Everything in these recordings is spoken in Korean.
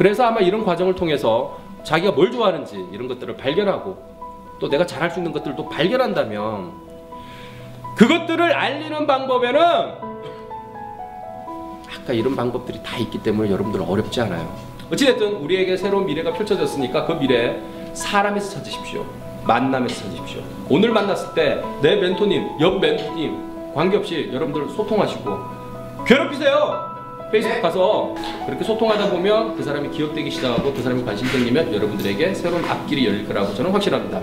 그래서 아마 이런 과정을 통해서 자기가 뭘 좋아하는지 이런 것들을 발견하고 또 내가 잘할 수 있는 것들도 발견한다면 그것들을 알리는 방법에는 아까 이런 방법들이 다 있기 때문에 여러분들 어렵지 않아요. 어찌됐든 우리에게 새로운 미래가 펼쳐졌으니까 그 미래 사람에서 찾으십시오. 만남에서 찾으십시오. 오늘 만났을 때 내 멘토님, 옆 멘토님 관계없이 여러분들 소통하시고 괴롭히세요. 페이스북 가서 그렇게 소통하다 보면 그 사람이 기억되기 시작하고 그 사람이 관심 생기면 여러분들에게 새로운 앞길이 열릴 거라고 저는 확신합니다.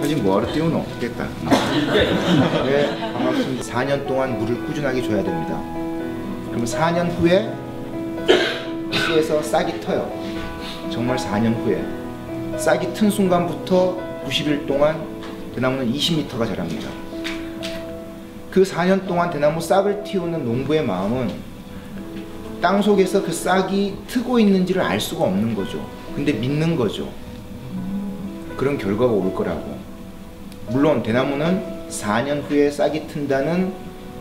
사진 뭐하러 띄우노? 없겠다. 네, 반갑습니다. 4년 동안 물을 꾸준하게 줘야 됩니다. 그러면 4년 후에 씨에서 싹이 터요. 정말 4년 후에. 싹이 튼 순간부터 90일 동안 대나무는 20m가 자랍니다. 그 4년 동안 대나무 싹을 틔우는 농부의 마음은 땅 속에서 그 싹이 트고 있는지를 알 수가 없는 거죠. 근데 믿는 거죠. 그런 결과가 올 거라고. 물론 대나무는 4년 후에 싹이 튼다는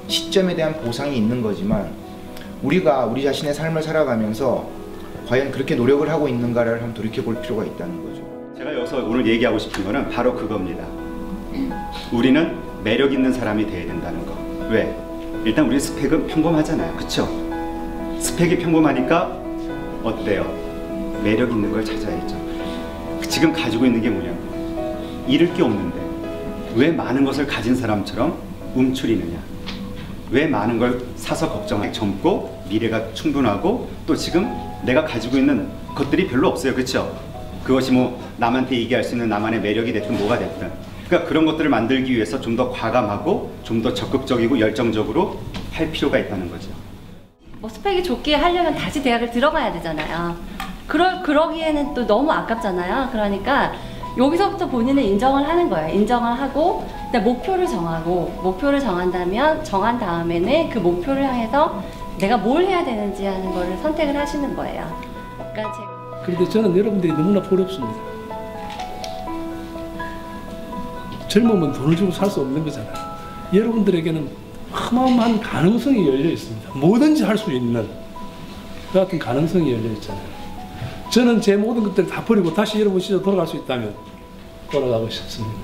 시점에 대한 보상이 있는 거지만 우리가 우리 자신의 삶을 살아가면서 과연 그렇게 노력을 하고 있는가를 한번 돌이켜 볼 필요가 있다는 거죠. 제가 여기서 오늘 얘기하고 싶은 거는 바로 그겁니다. 우리는 매력 있는 사람이 돼야 된다는 거. 왜? 일단 우리 스펙은 평범하잖아요. 그쵸? 스펙이 평범하니까 어때요? 매력 있는 걸 찾아야죠. 지금 가지고 있는 게 뭐냐고. 잃을 게 없는데 왜 많은 것을 가진 사람처럼 움츠리느냐. 왜 많은 걸 사서 걱정하기 젊고 미래가 충분하고 또 지금 내가 가지고 있는 것들이 별로 없어요. 그쵸? 그것이 뭐 남한테 얘기할 수 있는 나만의 매력이 됐든 뭐가 됐든 그러니까 그런 것들을 만들기 위해서 좀 더 과감하고 좀 더 적극적이고 열정적으로 할 필요가 있다는 거죠. 뭐 스펙이 좋게 하려면 다시 대학을 들어가야 되잖아요. 그러, 그러기에는 또 너무 아깝잖아요. 그러니까 여기서부터 본인은 인정을 하는 거예요. 인정을 하고 일단 목표를 정하고 목표를 정한다면 정한 다음에는 그 목표를 향해서 내가 뭘 해야 되는지 하는 거를 선택을 하시는 거예요. 그러니까 제가 그런데 저는 여러분들이 너무나 부럽습니다. 젊으면 돈을 주고 살 수 없는 거잖아요. 여러분들에게는 어마어마한 가능성이 열려 있습니다. 뭐든지 할 수 있는 그 같은 가능성이 열려 있잖아요. 저는 제 모든 것들을 다 버리고 다시 여러분 시절 돌아갈 수 있다면 돌아가고 싶습니다.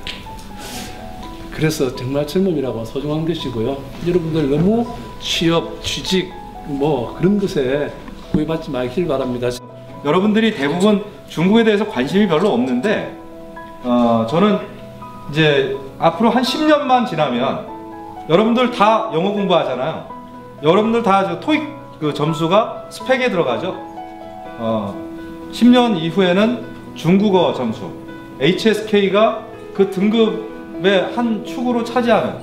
그래서 정말 젊음이라고 소중한 것이고요. 여러분들 너무 취업, 취직 뭐 그런 것에 구애받지 마길 바랍니다. 여러분들이 대부분 중국에 대해서 관심이 별로 없는데 어, 저는 이제 앞으로 한 10년만 지나면 여러분들 다 영어 공부하잖아요. 여러분들 다저 토익 그 점수가 스펙에 들어가죠. 어, 10년 이후에는 중국어 점수 HSK가 그 등급의 한 축으로 차지하는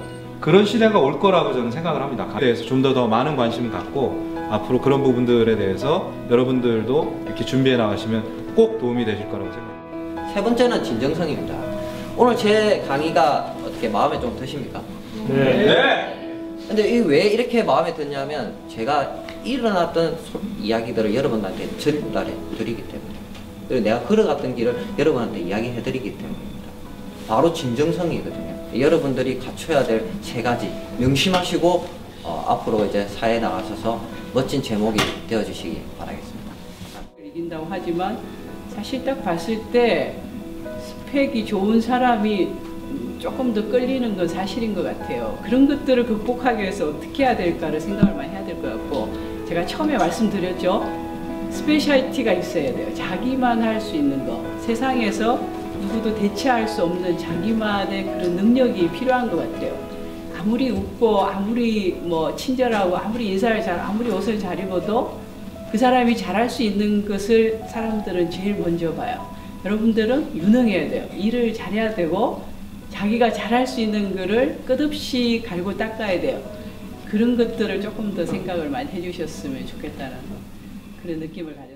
그런 시대가 올 거라고 저는 생각을 합니다. 그래서 좀 더 더 많은 관심 갖고 앞으로 그런 부분들에 대해서 여러분들도 이렇게 준비해 나가시면 꼭 도움이 되실 거라고 생각합니다. 세 번째는 진정성입니다. 오늘 제 강의가 어떻게 마음에 좀 드십니까? 근데 이 왜 이렇게 마음에 드냐면 제가 일어났던 소- 이야기들을 여러분한테 전달해 드리기 때문에 그리고 내가 걸어갔던 길을 여러분한테 이야기해 드리기 때문입니다. 바로 진정성이거든요. 여러분들이 갖춰야 될 세 가지 명심하시고 어, 앞으로 이제 사회에 나가셔서 멋진 제목이 되어 주시기 바라겠습니다. 이긴다고 하지만 사실 딱 봤을 때 스펙이 좋은 사람이 조금 더 끌리는 건 사실인 것 같아요. 그런 것들을 극복하기 위해서 어떻게 해야 될까를 생각을 많이 해야 될 것 같고 제가 처음에 말씀드렸죠. 스페셜티가 있어야 돼요. 자기만 할 수 있는 거. 세상에서 누구도 대체할 수 없는 자기만의 그런 능력이 필요한 것 같아요. 아무리 웃고 아무리 뭐 친절하고 아무리 인사를 잘 아무리 옷을 잘 입어도 그 사람이 잘할 수 있는 것을 사람들은 제일 먼저 봐요. 여러분들은 유능해야 돼요. 일을 잘해야 되고 자기가 잘할 수 있는 거를 끝없이 갈고 닦아야 돼요. 그런 것들을 조금 더 생각을 많이 해주셨으면 좋겠다는 그런 느낌을 가졌습니다.